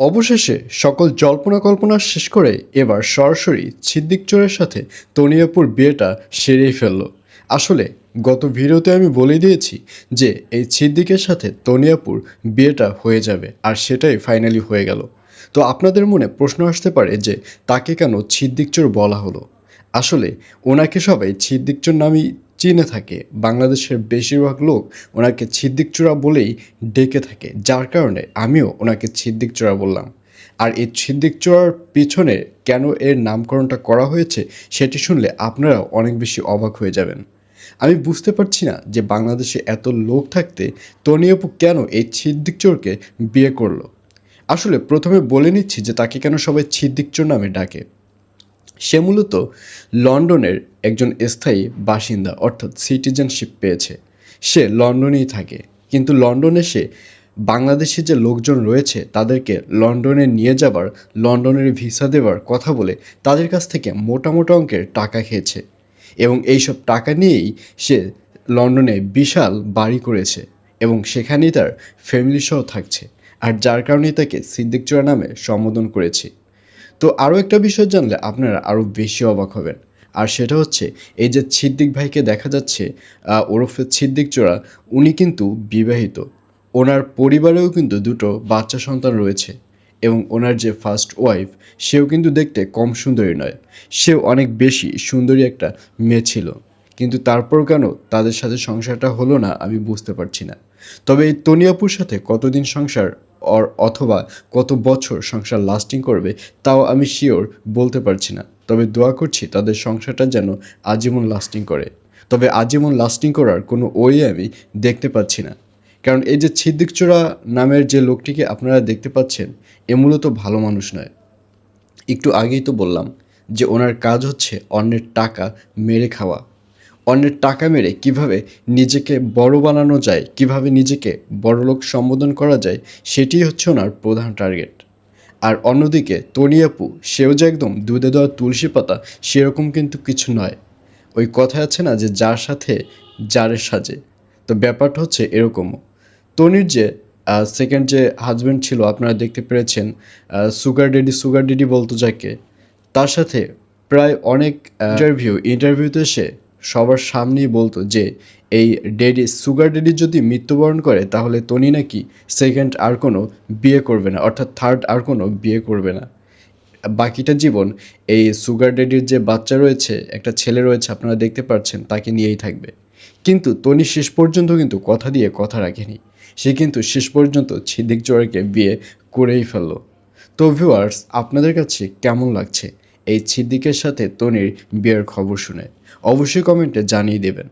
অবশেষে সকল জল্পনা কল্পনা শেষ করে এবার সরাসরি ছিদ্দিক চোরের সাথে তনিয়াপুর বিয়েটা সেরেই ফেলল। আসলে গত ভিডিওতে আমি বলে দিয়েছি যে এই ছিদ্দিকের সাথে তনিয়াপুর বিয়েটা হয়ে যাবে আর সেটাই ফাইনালি হয়ে গেল। তো আপনাদের মনে প্রশ্ন আসতে পারে যে তাকে কেন ছিদ্দিক চোর বলা হলো? আসলে ওনাকে সবাই ছিদ্দিক চোর নামেই চিনে থাকে। বাংলাদেশের বেশিরভাগ লোক ওনাকে ছিদ্দিক চোরা বলেই ডেকে থাকে, যার কারণে আমিও ওনাকে ছিদ্দিক চোরা বললাম। আর এই ছিদ্দিক চোরার পিছনে কেন এর নামকরণটা করা হয়েছে, সেটি শুনলে আপনারা অনেক বেশি অবাক হয়ে যাবেন। আমি বুঝতে পারছি না যে বাংলাদেশে এত লোক থাকতে তনিয়াপু কেন এই ছিদ্দিক চোরকে বিয়ে করল। আসলে প্রথমে বলে নিচ্ছি যে তাকে কেন সবাই ছিদ্দিক চোর নামে ডাকে। সে মূলত লন্ডনের একজন স্থায়ী বাসিন্দা, অর্থাৎ সিটিজেনশিপ পেয়েছে। সে লন্ডনেই থাকে, কিন্তু লন্ডনে সে বাংলাদেশে যে লোকজন রয়েছে, তাদেরকে লন্ডনে নিয়ে যাবার লন্ডনের ভিসা দেওয়ার কথা বলে তাদের কাছ থেকে মোটা মোটা অঙ্কের টাকা খেয়েছে এবং এইসব টাকা নিয়েই সে লন্ডনে বিশাল বাড়ি করেছে এবং সেখানেই তার ফ্যামিলি সহ থাকছে। আর যার কারণেই তাকে সিদ্দিক চোরা নামে সম্বোধন করেছি। তো আরও একটা বিষয় জানলে আপনারা আরও বেশি অবাক হবেন। আর সেটা হচ্ছে, এই যে ছিদ্দিক ভাইকে দেখা যাচ্ছে ওরফে ছিদ্দিক চোরা, উনি কিন্তু বিবাহিত। ওনার পরিবারেও কিন্তু দুটো বাচ্চা সন্তান রয়েছে এবং ওনার যে ফার্স্ট ওয়াইফ সেও কিন্তু দেখতে কম সুন্দরী নয়। সেও অনেক বেশি সুন্দরী একটা মেয়ে ছিল। কিন্তু তারপর কেন তাদের সাথে সংসারটা হলো না আমি বুঝতে পারছি না। তবে এই তনিয়াপুর সাথে কতদিন সংসার অথবা কত বছর সংসার লাস্টিং করবে, তাও আমি শিওর বলতে পারছি না। তবে দোয়া করছি তাদের সংসারটা যেন আজীবন লাস্টিং করে। তবে আজীবন লাস্টিং করার কোনো ওয়ে আমি দেখতে পাচ্ছি না। কারণ এই যে ছিদ্দিকচোরা নামের যে লোকটিকে আপনারা দেখতে পাচ্ছেন, এ মূলত ভালো মানুষ নয়। একটু আগেই তো বললাম যে ওনার কাজ হচ্ছে অন্যের টাকা মেরে খাওয়া। অন্যের টাকা মেরে কীভাবে নিজেকে বড় বানানো যায়, কীভাবে নিজেকে বড়লোক সম্বোধন করা যায় সেটি হচ্ছে ওনার প্রধান টার্গেট। আর অন্যদিকে তনিয়াপু সেও যে একদম দুধে দেওয়া তুলসী পাতা, সেরকম কিন্তু কিছু নয়। ওই কথা আছে না যে যার সাথে যারের সাজে। তো ব্যাপারটা হচ্ছে এরকমও তনির যে সেকেন্ড যে হাজব্যান্ড ছিল, আপনারা দেখতে পেরেছেন সুগার ডেডি সুগার ডেডি বলতো যাকে, তার সাথে প্রায় অনেক ইন্টারভিউ ইন্টারভিউতে সে সবার সামনেই বলতো যে, এই ডেডি সুগার ডেডি যদি মৃত্যুবরণ করে, তাহলে তনি নাকি সেকেন্ড আর কোনো বিয়ে করবে না, অর্থাৎ থার্ড আর কোনো বিয়ে করবে না। বাকিটা জীবন এই সুগার ডেডির যে বাচ্চা রয়েছে, একটা ছেলে রয়েছে, আপনারা দেখতে পাচ্ছেন, তাকে নিয়েই থাকবে। কিন্তু তনি শেষ পর্যন্ত কিন্তু কথা দিয়ে কথা রাখেনি। সে কিন্তু শেষ পর্যন্ত ছিদিক জোয়ারকে বিয়ে করেই ফেলল। তো ভিউয়ার্স আপনাদের কাছে কেমন লাগছে? এই ছিদ্দিকের সাথে তনির বিয়ের খবর শুনে। অবশ্যই কমেন্টে জানিয়ে দেবেন।